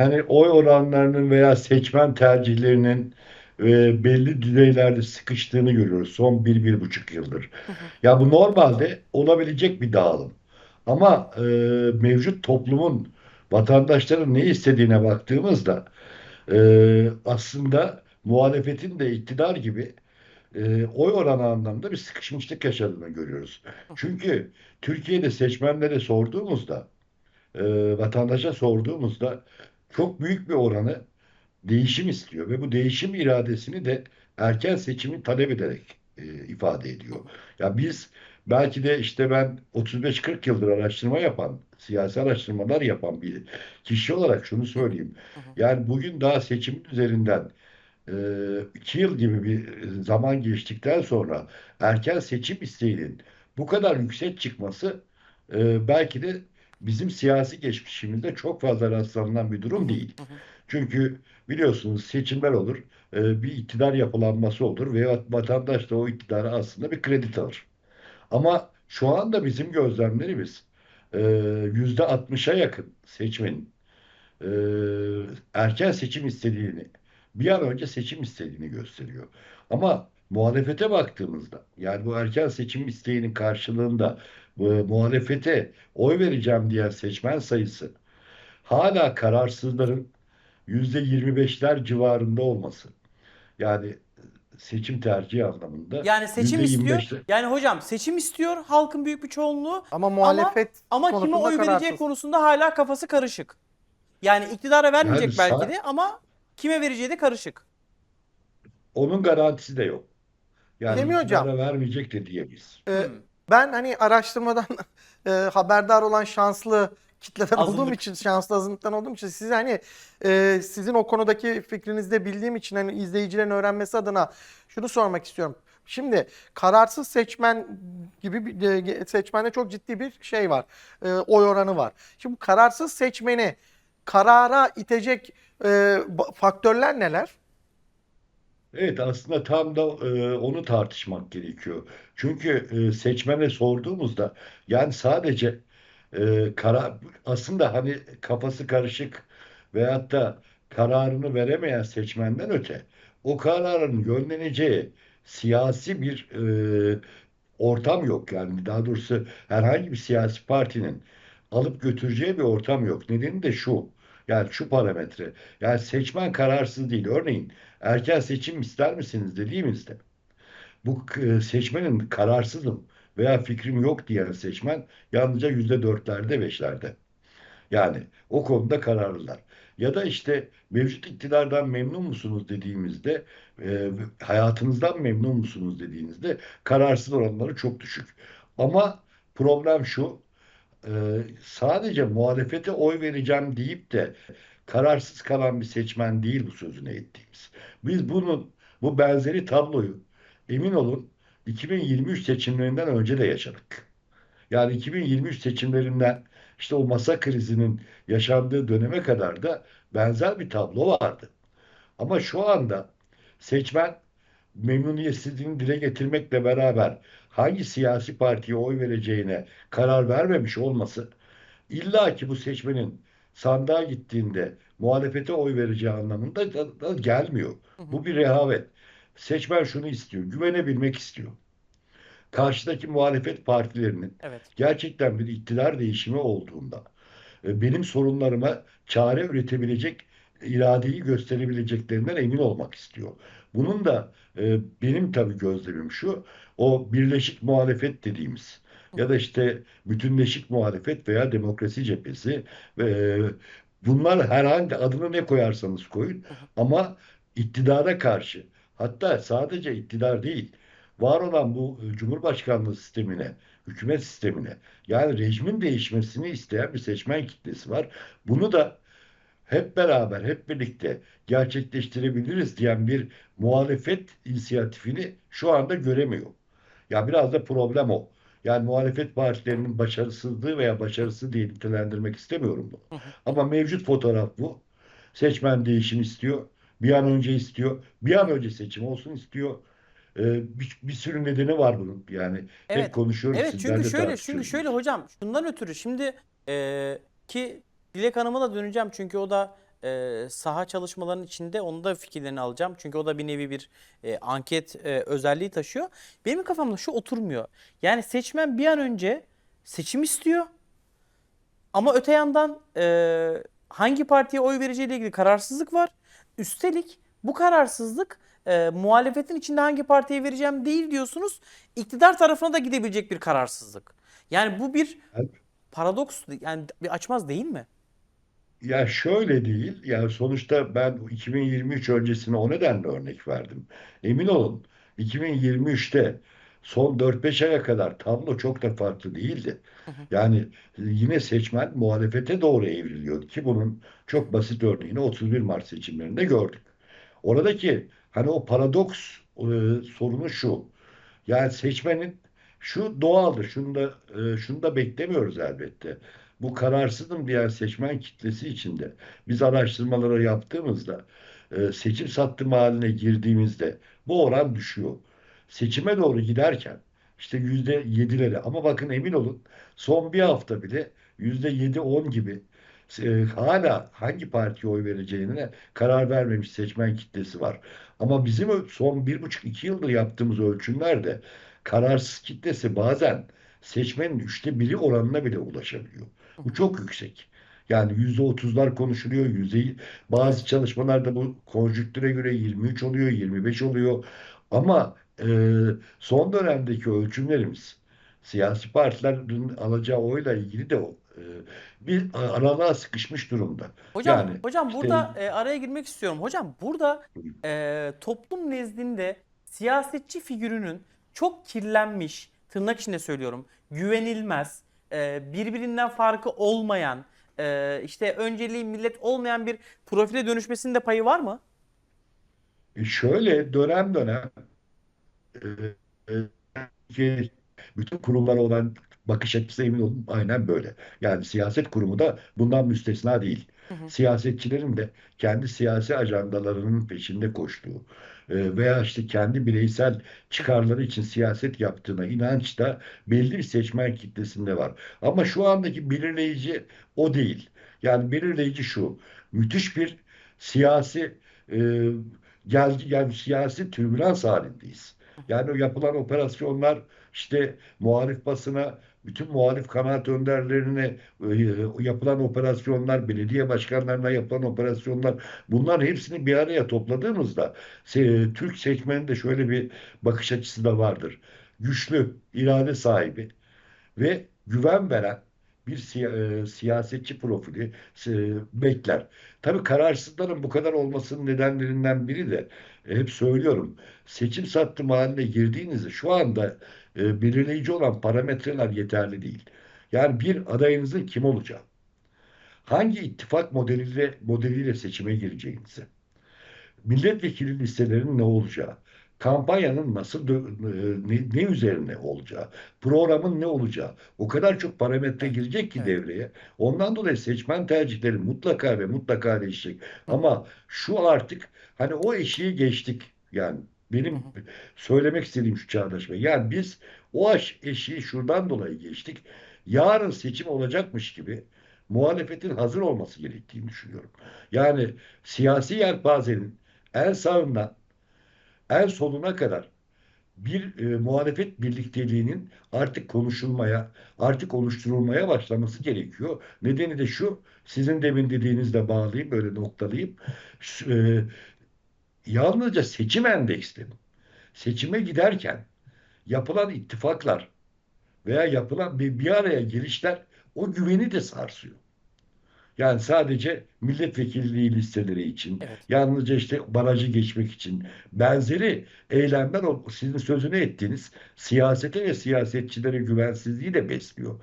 hani oy oranlarının veya seçmen tercihlerinin e, belli düzeylerde sıkıştığını görüyoruz son bir, bir buçuk yıldır. Ya bu normalde olabilecek bir dağılım. Ama e, mevcut toplumun vatandaşların ne istediğine baktığımızda e, aslında muhalefetin de iktidar gibi e, oy oranı anlamda bir sıkışmışlık yaşadığını görüyoruz. Çünkü Türkiye'de seçmenlere sorduğumuzda, e, vatandaşa sorduğumuzda çok büyük bir oranı değişim istiyor ve bu değişim iradesini de erken seçimi talep ederek e, ifade ediyor. Ya biz belki de işte ben 35-40 yıldır araştırma yapan, siyasi araştırmalar yapan bir kişi olarak şunu söyleyeyim. Yani bugün daha seçimin üzerinden e, iki yıl gibi bir zaman geçtikten sonra erken seçim isteğinin bu kadar yüksek çıkması e, belki de bizim siyasi geçmişimizde çok fazla rastlanılan bir durum değil. Çünkü biliyorsunuz seçimler olur, e, bir iktidar yapılanması olur ve vatandaş da o iktidara aslında bir kredi alır. Ama şu anda bizim gözlemlerimiz e, yüzde 60'a yakın seçmenin e, erken seçim istediğini, bir an önce seçim istediğini gösteriyor. Ama muhalefete baktığımızda, yani bu erken seçim isteğinin karşılığında bu muhalefete oy vereceğim diyen seçmen sayısı hala kararsızların yüzde 25'ler civarında olması. Yani seçim tercihi anlamında Yani seçim istiyor. 25'ler. Yani hocam seçim istiyor halkın büyük bir çoğunluğu Ama muhalefet ama kime konusunda oy vereceği kararsız. konusunda hala kafası karışık. Yani iktidara vermeyecek Yani belki sağ- de ama kime vereceği de karışık. Onun garantisi de yok. Yani Değil mi hocam? iktidara vermeyecek de diyemeyiz. Ee, Hmm. Ben hani araştırmadan e, haberdar olan şanslı kitleden olduğum Azınlık. için, şanslı azınlıktan olduğum için size hani e, sizin o konudaki fikrinizi de bildiğim için hani izleyicilerin öğrenmesi adına şunu sormak istiyorum. Şimdi kararsız seçmen gibi bir e, seçmende çok ciddi bir şey var. E, oy oranı var. Şimdi bu kararsız seçmeni karara itecek e, faktörler neler? Evet aslında tam da e, onu tartışmak gerekiyor. Çünkü e, seçmene sorduğumuzda yani sadece e, kara, aslında hani kafası karışık veyahut da kararını veremeyen seçmenden öte o kararın yönleneceği siyasi bir e, ortam yok. Yani daha doğrusu herhangi bir siyasi partinin alıp götüreceği bir ortam yok. Nedeni de şu. Yani şu parametre. Yani seçmen kararsız değil. Örneğin erken seçim ister misiniz dediğimizde bu e, seçmenin kararsızım veya fikrim yok diyen seçmen yalnızca yüzde dörtlerde beşlerde. Yani o konuda kararlılar. Ya da işte mevcut iktidardan memnun musunuz dediğimizde, e, hayatınızdan memnun musunuz dediğinizde kararsız oranları çok düşük. Ama problem şu, e, sadece muhalefete oy vereceğim deyip de kararsız kalan bir seçmen değil bu sözünü ettiğimiz. Biz bunun bu benzeri tabloyu emin olun 2023 seçimlerinden önce de yaşadık. Yani 2023 seçimlerinden işte o masa krizinin yaşandığı döneme kadar da benzer bir tablo vardı. Ama şu anda seçmen memnuniyetsizliğini dile getirmekle beraber hangi siyasi partiye oy vereceğine karar vermemiş olması illa ki bu seçmenin sandığa gittiğinde muhalefete oy vereceği anlamında da, da gelmiyor. Bu bir rehavet. Seçmen şunu istiyor, güvenebilmek istiyor. Karşıdaki muhalefet partilerinin Evet. gerçekten bir iktidar değişimi olduğunda e, benim sorunlarıma çare üretebilecek iradeyi gösterebileceklerinden emin olmak istiyor. Bunun da e, benim tabii gözlemim şu, o birleşik muhalefet dediğimiz ya da işte bütünleşik muhalefet veya demokrasi cephesi e, bunlar herhangi adını ne koyarsanız koyun ama iktidara karşı hatta sadece iktidar değil var olan bu e, Cumhurbaşkanlığı sistemine, hükümet sistemine yani rejimin değişmesini isteyen bir seçmen kitlesi var. Bunu da hep beraber, hep birlikte gerçekleştirebiliriz diyen bir muhalefet inisiyatifini şu anda göremiyor. Ya biraz da problem o. Yani muhalefet partilerinin başarısızlığı veya başarısı diye nitelendirmek istemiyorum bunu. Ama mevcut fotoğraf bu. Seçmen değişim istiyor. Bir an önce istiyor. Bir an önce seçim olsun istiyor. Ee, bir, bir sürü nedeni var bunun. Yani Evet. hep konuşuyoruz. Evet çünkü şöyle çünkü şöyle hocam şundan ötürü şimdi e, ki Dilek Hanım'a da döneceğim çünkü o da e, saha çalışmalarının içinde onun da fikirlerini alacağım. Çünkü o da bir nevi bir e, anket e, özelliği taşıyor. Benim kafamda şu oturmuyor. Yani seçmen bir an önce seçim istiyor. Ama öte yandan e, hangi partiye oy vereceğiyle ilgili kararsızlık var. Üstelik bu kararsızlık e, muhalefetin içinde hangi partiye vereceğim değil diyorsunuz. İktidar tarafına da gidebilecek bir kararsızlık. Yani bu bir paradoks yani bir açmaz değil mi? Ya şöyle değil. Yani sonuçta ben 2023 öncesine o nedenle örnek verdim. Emin olun 2023'te son 4-5 aya kadar tablo çok da farklı değildi. Yani yine seçmen muhalefete doğru evriliyordu ki bunun çok basit örneğini 31 Mart seçimlerinde gördük. Oradaki hani o paradoks e, sorunu şu. Yani seçmenin şu doğaldır. Şunu da e, şunu da beklemiyoruz elbette. Bu kararsızım diyen seçmen kitlesi içinde biz araştırmaları yaptığımızda e, seçim sattım haline girdiğimizde bu oran düşüyor. Seçime doğru giderken işte yüzde yedileri ama bakın emin olun son bir hafta bile yüzde yedi on gibi e, hala hangi partiye oy vereceğine karar vermemiş seçmen kitlesi var. Ama bizim son bir buçuk iki yıldır yaptığımız ölçümlerde kararsız kitlesi bazen seçmenin üçte biri oranına bile ulaşabiliyor. Bu çok yüksek. Yani yüzde otuzlar konuşuluyor. Yüzde bazı çalışmalarda bu konjüktüre göre 23 oluyor, 25 oluyor. Ama e, son dönemdeki ölçümlerimiz siyasi partilerin alacağı oyla ilgili de o, e, bir aralığa sıkışmış durumda. Hocam, Yani hocam işte burada e, araya girmek istiyorum. Hocam burada e, toplum nezdinde siyasetçi figürünün çok kirlenmiş, tırnak içinde söylüyorum, güvenilmez, e, birbirinden farkı olmayan, e, işte önceliği millet olmayan bir profile dönüşmesinin de payı var mı? e, şöyle dönem dönem e, e, ki bütün kurumlara olan bakış açısı emin olun aynen böyle. Yani siyaset kurumu da bundan müstesna değil. Hı hı. Siyasetçilerin de kendi siyasi ajandalarının peşinde koştuğu veya işte kendi bireysel çıkarları için siyaset yaptığına inanç da belli bir seçmen kitlesinde var. Ama şu andaki belirleyici o değil. Yani belirleyici şu. Müthiş bir siyasi e, gel, yani siyasi türbülans halindeyiz. Yani o yapılan operasyonlar işte muhalif basına, bütün muhalif kanaat önderlerine e, yapılan operasyonlar, belediye başkanlarına yapılan operasyonlar bunların hepsini bir araya topladığımızda se- Türk seçmeninde şöyle bir bakış açısı da vardır. Güçlü, irade sahibi ve güven veren bir siya- e, siyasetçi profili e, bekler. Tabii kararsızların bu kadar olmasının nedenlerinden biri de e, hep söylüyorum seçim sattım haline girdiğinizde şu anda e, belirleyici olan parametreler yeterli değil. Yani bir adayınızın kim olacağı, hangi ittifak modeliyle modeliyle seçime gireceğinizi, milletvekili listelerinin ne olacağı, kampanyanın nasıl e, ne, ne üzerine olacağı, programın ne olacağı o kadar çok parametre girecek ki evet. devreye. Ondan dolayı seçmen tercihleri mutlaka ve mutlaka değişecek. Ama şu artık hani o eşiği geçtik. Yani benim söylemek istediğim şu Çağdaş Bey. Yani biz o eşiği şuradan dolayı geçtik. Yarın seçim olacakmış gibi muhalefetin hazır olması gerektiğini düşünüyorum. Yani siyasi yelpazenin en sağından en soluna kadar bir e, muhalefet birlikteliğinin artık konuşulmaya, artık oluşturulmaya başlaması gerekiyor. Nedeni de şu, sizin demin dediğinizle bağlayayım, böyle noktalayayım. E, yalnızca seçim endeksli seçime giderken yapılan ittifaklar veya yapılan bir, bir araya gelişler o güveni de sarsıyor. Yani sadece milletvekilliği listeleri için, Evet. yalnızca işte barajı geçmek için benzeri eylemler sizin sözünü ettiğiniz siyasete ve siyasetçilere güvensizliği de besliyor.